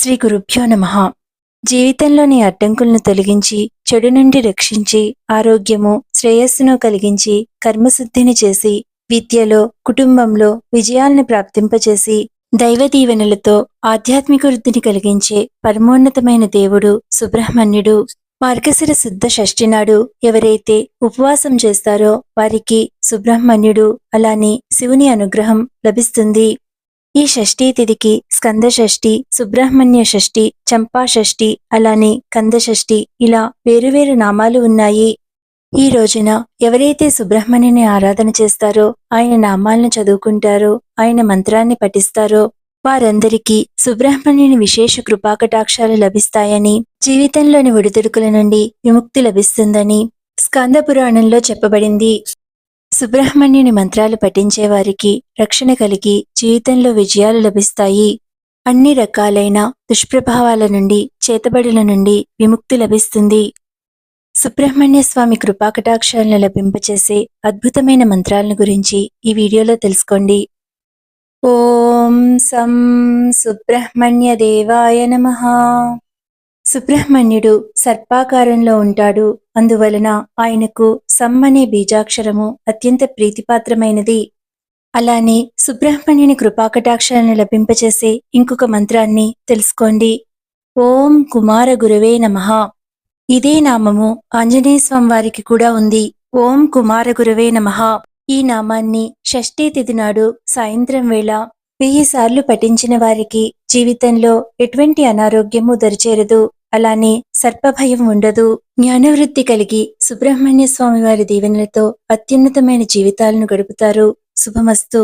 శ్రీ గురుభ్యో నమ. జీవితంలోని అడ్డంకులను తొలగించి చెడు నుండి రక్షించి ఆరోగ్యము శ్రేయస్సును కలిగించి కర్మశుద్ధిని చేసి విద్యలో కుటుంబంలో విజయాలను ప్రాప్తింపచేసి దైవ దీవెనలతో ఆధ్యాత్మిక వృద్ధిని కలిగించే పరమోన్నతమైన దేవుడు సుబ్రహ్మణ్యుడు. మార్గశిర శుద్ధ షష్ఠి నాడు ఎవరైతే ఉపవాసం చేస్తారో వారికి సుబ్రహ్మణ్యుడు అలానే శివుని అనుగ్రహం లభిస్తుంది. ఈ షష్ఠీ తిథికి స్కంద షష్ఠి సుబ్రహ్మణ్య షష్ఠి చంపా షష్ఠి అలానే కంద షష్ఠి ఇలా వేరువేరు నామాలు ఉన్నాయి. ఈ రోజున ఎవరైతే సుబ్రహ్మణ్యని ఆరాధన చేస్తారో ఆయన నామాలను చదువుకుంటారో ఆయన మంత్రాన్ని పఠిస్తారో వారందరికీ సుబ్రహ్మణ్యుని విశేష కృపాకటాక్షాలు లభిస్తాయని జీవితంలోని ఒడిదుడుకుల నుండి విముక్తి లభిస్తుందని స్కంద పురాణంలో చెప్పబడింది. సుబ్రహ్మణ్యుని మంత్రాలు పఠించే వారికి రక్షణ కలిగి జీవితంలో విజయాలు లభిస్తాయి. అన్ని రకాలైన దుష్ప్రభావాల నుండి చేతబడుల నుండి విముక్తి లభిస్తుంది. సుబ్రహ్మణ్య స్వామి కృపాకటాక్షాలను లభింపచేసే అద్భుతమైన మంత్రాలను గురించి ఈ వీడియోలో తెలుసుకోండి. ఓం సం సుబ్రహ్మణ్య దేవాయ నమ. సుబ్రహ్మణ్యుడు సర్పాకారంలో ఉంటాడు. అందువలన ఆయనకు సమ్ అనే బీజాక్షరము అత్యంత ప్రీతిపాత్రమైనది. అలానే సుబ్రహ్మణ్యుని కృపాకటాక్షాలను లభింపచేసే ఇంకొక మంత్రాన్ని తెలుసుకోండి. ఓం కుమార గురవే నమ. ఇదే నామము ఆంజనేయ స్వామి వారికి కూడా ఉంది. ఓం కుమార గురవే నమ. ఈ నామాన్ని షష్ఠీ తిథి నాడు సాయంత్రం వేళ వెయ్యి సార్లు పఠించిన వారికి జీవితంలో ఎటువంటి అనారోగ్యము దరిచేరదు. అలానే సర్పభయం ఉండదు. జ్ఞానవృత్తి కలిగి సుబ్రహ్మణ్య స్వామి వారి దీవెనలతో అత్యున్నతమైన జీవితాలను గడుపుతారు. శుభమస్తు.